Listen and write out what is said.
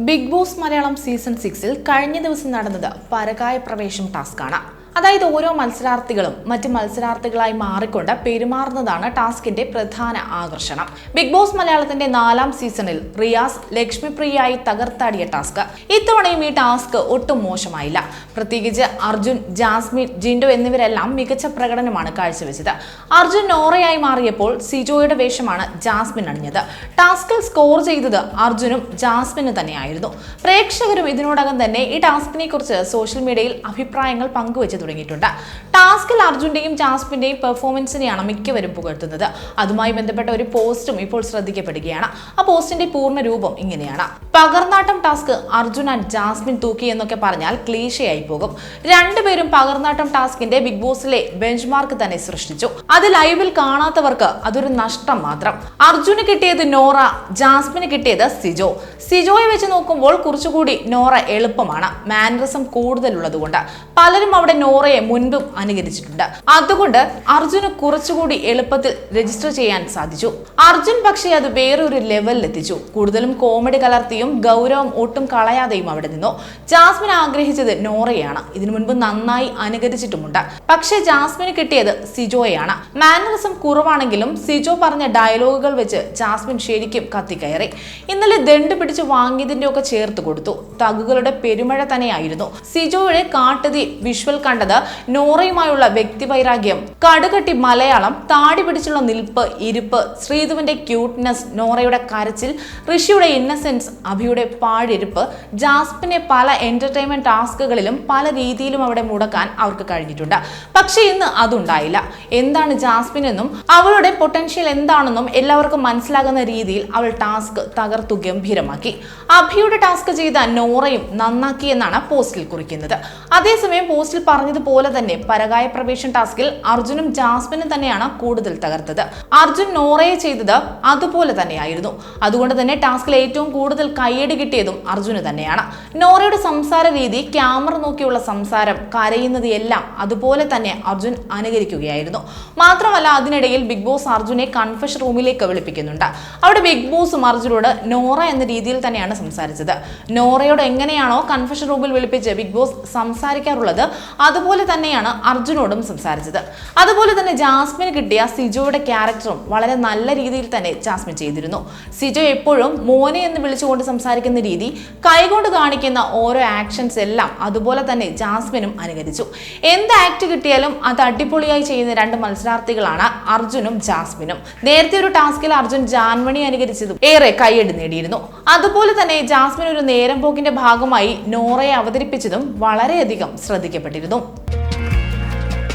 Big boss Malayalam season സിക്സിൽ കഴിഞ്ഞ ദിവസം നടന്നത് പരകായ പ്രവേശം ടാസ്കാണ് അതായത് ഓരോ മത്സരാർത്ഥികളും മറ്റ് മത്സരാർത്ഥികളായി മാറിക്കൊണ്ട് പെരുമാറുന്നതാണ് ടാസ്കിന്റെ പ്രധാന ആകർഷണം. ബിഗ് ബോസ് മലയാളത്തിന്റെ നാലാം സീസണിൽ റിയാസ് ലക്ഷ്മിപ്രിയയായി തകർത്താടിയ ടാസ്ക്. ഇത്തവണയും ഈ ടാസ്ക് ഒട്ടും മോശമായില്ല. പ്രത്യേകിച്ച് അർജുൻ ജാസ്മിൻ ജിൻഡോ എന്നിവരെല്ലാം മികച്ച പ്രകടനമാണ് കാഴ്ചവെച്ചത്. അർജുൻ നോറയായി മാറിയപ്പോൾ സിജോയുടെ വേഷമാണ് ജാസ്മിൻ അണിഞ്ഞത്. ടാസ്കിൽ സ്കോർ ചെയ്തത് അർജുനും ജാസ്മിനും തന്നെയായിരുന്നു. പ്രേക്ഷകരും ഇതിനോടകം തന്നെ ഈ ടാസ്കിനെ കുറിച്ച് സോഷ്യൽ മീഡിയയിൽ അഭിപ്രായങ്ങൾ പങ്കുവച്ച് തുടങ്ങിയിട്ടുണ്ട്. ടാസ്കിൽ അർജുന്റെയും ജാസ്മിന്റെയും പെർഫോമൻസിനെയാണ് മിക്കവരും പുകഴ്ത്തുന്നത്. അതുമായി ബന്ധപ്പെട്ട ഒരു പോസ്റ്റും ഇപ്പോൾ ശ്രദ്ധിക്കപ്പെടുകയാണ്. ആ പോസ്റ്റിന്റെ പൂർണ രൂപം ഇങ്ങനെയാണ്. പകർന്നാട്ടം ടാസ്ക് അർജുൻ ആൻഡ് ജാസ്മിൻ തൂക്കി എന്നൊക്കെ പറഞ്ഞാൽ ക്ലീശയായി പോകും. രണ്ടുപേരും പകർന്നാട്ടം ടാസ്കിന്റെ ബിഗ് ബോസിലെ ബെഞ്ച് മാർക്ക് തന്നെ സൃഷ്ടിച്ചു. അത് ലൈവിൽ കാണാത്തവർക്ക് അതൊരു നഷ്ടം മാത്രം. അർജുന് കിട്ടിയത് നോറ ജാസ്മിന് കിട്ടിയത് സിജോ. സിജോയെ വെച്ച് നോക്കുമ്പോൾ കുറച്ചുകൂടി നോറ എളുപ്പമാണ്. മാനറിസം കൂടുതലുള്ളതുകൊണ്ട്. പലരും അവിടെ നോറയെ മുൻപും അനുകരിച്ചിട്ടുണ്ട് അതുകൊണ്ട് അർജുന് കുറച്ചുകൂടി എളുപ്പത്തിൽ രജിസ്റ്റർ ചെയ്യാൻ സാധിച്ചു. അർജുൻ പക്ഷേ അത് വേറൊരു ലെവലിൽ എത്തിച്ചു. കൂടുതലും കോമഡി കലർത്തിയും ഗൗരവം ഒട്ടും കളയാതെയും അവിടെ നിന്നു. ജാസ്മിൻ ആഗ്രഹിച്ചത് നോറയാണ്. ഇതിനു മുൻപ് നന്നായി അനുകരിച്ചിട്ടുമുണ്ട്. പക്ഷേ ജാസ്മിന് കിട്ടിയത് സിജോയാണ്. മാനറിസം കുറവാണെങ്കിലും സിജോ പറഞ്ഞ ഡയലോഗുകൾ വെച്ച് ജാസ്മിൻ ശരിക്കും കത്തിക്കയറി. ഇന്നലെ ദണ്ട് പിടിച്ച് വാങ്ങിയതിന്റെ ഒക്കെ ചേർത്ത് കൊടുത്തു. തകുകളുടെ പെരുമഴ തന്നെയായിരുന്നു. സിജോയുടെ കാട്ടുതി വിഷ്വൽ കണ്ടത് നോറയുമായുള്ള വ്യക്തിവൈരാഗ്യം കടുകട്ടി മലയാളം താടി പിടിച്ചുള്ള നിൽപ്പ് ഇരിപ്പ് ശ്രീധുവിന്റെ ക്യൂട്ട്നെസ് നോറയുടെ കരച്ചിൽ ഋഷിയുടെ ഇന്നസെൻസ് അഭിയുടെ പാഴിരിപ്പ് ജാസ്പിനെ പല എന്റർടൈൻമെന്റ് ടാസ്കുകളിലും പല രീതിയിലും അവിടെ മുടക്കാൻ അവർക്ക് കഴിഞ്ഞിട്ടുണ്ട്. പക്ഷേ ഇന്ന് അതുണ്ടായില്ല. എന്താണ് ജാസ്മിൻ എന്നും അവളുടെ പൊട്ടൻഷ്യൽ എന്താണെന്നും എല്ലാവർക്കും മനസ്സിലാകുന്ന രീതിയിൽ അവൾ ടാസ്ക് തകർത്തു ഗംഭീരമാക്കി. അഭിയുടെ ടാസ്ക് ചെയ്ത നോറയും നന്നാക്കി എന്നാണ് പോസ്റ്റിൽ കുറിക്കുന്നത്. അതേസമയം പോസ്റ്റിൽ പറഞ്ഞതുപോലെ തന്നെ പരകായ പ്രവേശൻ ടാസ്കിൽ അർജുനും ജാസ്മിനും തന്നെയാണ് കൂടുതൽ തകർത്തത്. അർജുൻ നോറയെ ചെയ്തത് അതുപോലെ തന്നെയായിരുന്നു. അതുകൊണ്ട് തന്നെ ടാസ്കിൽ ഏറ്റവും കൂടുതൽ കയ്യടി കിട്ടിയതും അർജുന് തന്നെയാണ്. നോറയുടെ സംസാര രീതി ക്യാമറ നോക്കിയുള്ള സംസാരം കരയുന്നത് എല്ലാം അതുപോലെ തന്നെ അർജുൻ അനുകരിക്കുകയായിരുന്നു. മാത്രമല്ല അതിനിടയിൽ ബിഗ് ബോസ് അർജുനെ കൺഫഷൻ റൂമിലേക്ക് വിളിപ്പിക്കുന്നുണ്ട്. അവിടെ ബിഗ് ബോസും അർജുനോട് നോറ എന്ന രീതിയിൽ തന്നെയാണ് സംസാരിച്ചത്. നോറയോട് എങ്ങനെയാണോ കൺഫഷൻ റൂമിൽ വിളിപ്പിച്ച് ബിഗ് ബോസ് സംസാരിക്കാറുള്ളത് അതുപോലെ തന്നെയാണ് അർജുനോടും സംസാരിച്ചത്. അതുപോലെ തന്നെ ജാസ്മിന് കിട്ടിയ സിജോയുടെ ക്യാരക്ടറും വളരെ നല്ല രീതിയിൽ തന്നെ ജാസ്മിൻ ചെയ്തിരുന്നു. സിജോ എപ്പോഴും മോനെ എന്ന് വിളിച്ചുകൊണ്ട് സംസാരിക്കുന്ന രീതി കൈകൊണ്ട് കാണിക്കുന്ന ഓരോ ആക്ഷൻസ് എല്ലാം അതുപോലെ തന്നെ ജാസ്മിനും അനുകരിച്ചു. എന്ത് ആക്ട് കിട്ടിയാലും അത് അടിപൊളിയായി ചെയ്യുന്ന രണ്ട് മത്സരാർത്ഥികളാണ് അർജുനും ജാസ്മിനും. നേരത്തെ ഒരു ടാസ്കിൽ അർജുൻ ജാൻമണി അനുകരിച്ചതും ഏറെ കൈയടി നേടിയിരുന്നു. അതുപോലെ തന്നെ ജാസ്മിൻ ഒരു നേരം പോക്കിന്റെ ഭാഗമായി നോറയെ അവതരിപ്പിച്ചതും വളരെയധികം ശ്രദ്ധിക്കപ്പെട്ടിരുന്നു.